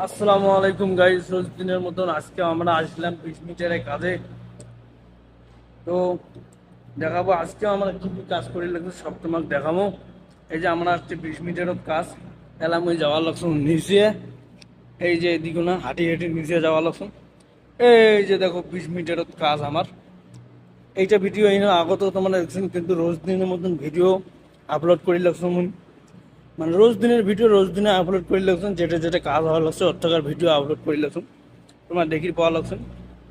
আসসালামু আলাইকুম গাইস রোজ দিনের মতন আজকে আমরা আসলাম বিশ মিটারের কাজে। তো দেখাবো আজকে আমরা কি কি কাজ করি লাগবে সব তোমাকে দেখাবো। এই যে আমরা আসছে বিশ মিটারের কাজ, এলাম ওই যাওয়ার লাগছে নিচে। এই যে এদিকে না, হাঁটি হাঁটি নিচে যাওয়ার লাগছে এই যে দেখো বিশ মিটারের কাজ আমার। এইটা ভিডিও এই আগত তোমরা দেখছেন, কিন্তু রোজ দিনের মতন ভিডিও আপলোড করি লাগছে মানে রোজ দিনের ভিডিও, রোজ দিনে আপলোড করে লাগছেন যেটা যেটা কাজ হওয়া লাগছে ওর টাকার ভিডিও আপলোড করে লাগছেন তোমার দেখি পাওয়া লাগছেন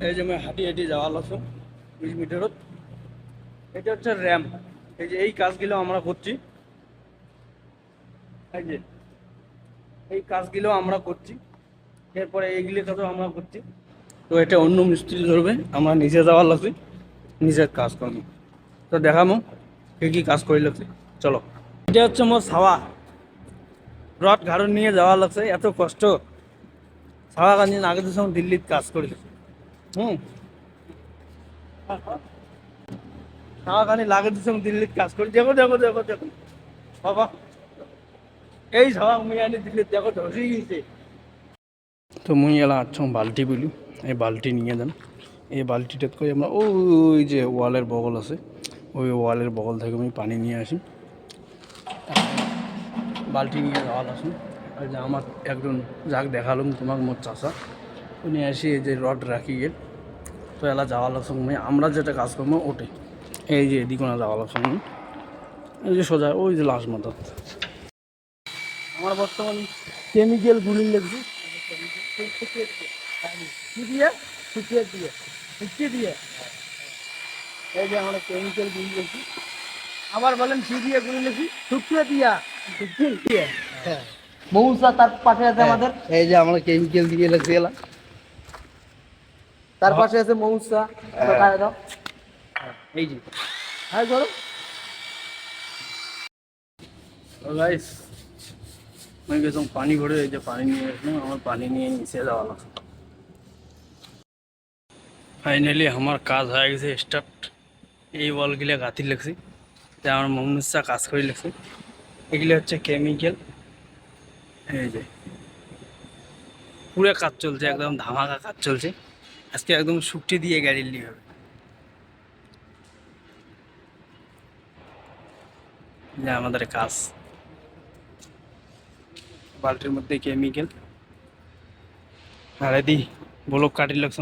এই যে আমি হাঁটি হাঁটি যাওয়া লাগছে, বিশ মিটারত এটা হচ্ছে র্যাম এই যে এই কাজগুলো আমরা করছি। এই যে এই কাজগুলো আমরা করছি। এরপরে এইগুলি কাজও আমরা করছি। তো এটা অন্য মিস্ত্রি ধরবে, আমরা নিজে যাওয়ার লাগছে, নিজের কাজ করব তো দেখামো, কি কি কাজ করে লাগছে চলো। এটা হচ্ছে মোর ছাওয়া রড ঘাড় নিয়ে যাওয়া লাগছে, এত কষ্ট। সারা কান্দি আগে তো সময় দিল্লিতে কাজ করি। হুম। সারা লাগে তো সময় দিল্লিতে কাজ করি। দেখো দেখো দেখো দেখো। বাবা, এই সারা মুই আনি দিল্লিতে দেখো ধসে তো মুই এলা আচ্ছা বালতি বলি, এই বালতি নিয়ে যান। এই বালতিটাত করে আমরা, ওই যে ওয়ালের বগল আছে, ওই ওয়ালের বগল থেকে আমি পানি নিয়ে আসি। বালতি নিয়ে যাওয়া আসুন আর যে আমার একজন যাক দেখালাম তোমার মোট চাষা উনি এসে এই যে রড রাখি গেল। তো এলা যাওয়া লাগছে মানে আমরা যেটা কাজ করব ওটাই। এই যে এদিকে না যাওয়া লাগছে মানে এই যে সোজা, ওই যে লাশ মাথা। আমার বর্তমান কেমিক্যাল গুলি লাগছে। দিয়ে? শুকিয়ে দিয়ে। শুকিয়ে দিয়ে। এই যে আমরা কেমিক্যাল গুলি লাগছি। আবার বলেন কি দিয়ে গুলি লাগছি? শুকিয়ে দিয়া। মৌসা তার পাশে আছে আমাদের। এই যে আমরা কেমিক্যাল দিয়ে লাগছে এলা তার পাশে আছে মৌসা। খায় দাও। এই যে। হ্যাঁ ধরো। গাইস আমি গেছিলাম পানি ভরে এই যে পানি নিয়ে আসলাম আমার পানি নিয়ে নিচে যাওয়া লাগছে। ফাইনালি আমার কাজ হয়ে গেছে স্টার্ট এই বলগুলো গাঁথি লাগছে। যে আমার মনুষ্যা কাজ করে লাগছে। এগুলো হচ্ছে কেমিক্যাল এই যে। পুরো কাজ চলছে, একদম ধামাকা কাজ চলছে। আজকে একদম শুকটি দিয়ে গাড়ি নিয়ে হবে যা আমাদের কাজ। বালতির মধ্যে কেমিক্যাল আর এদি ব্লক কাটি লাগছে।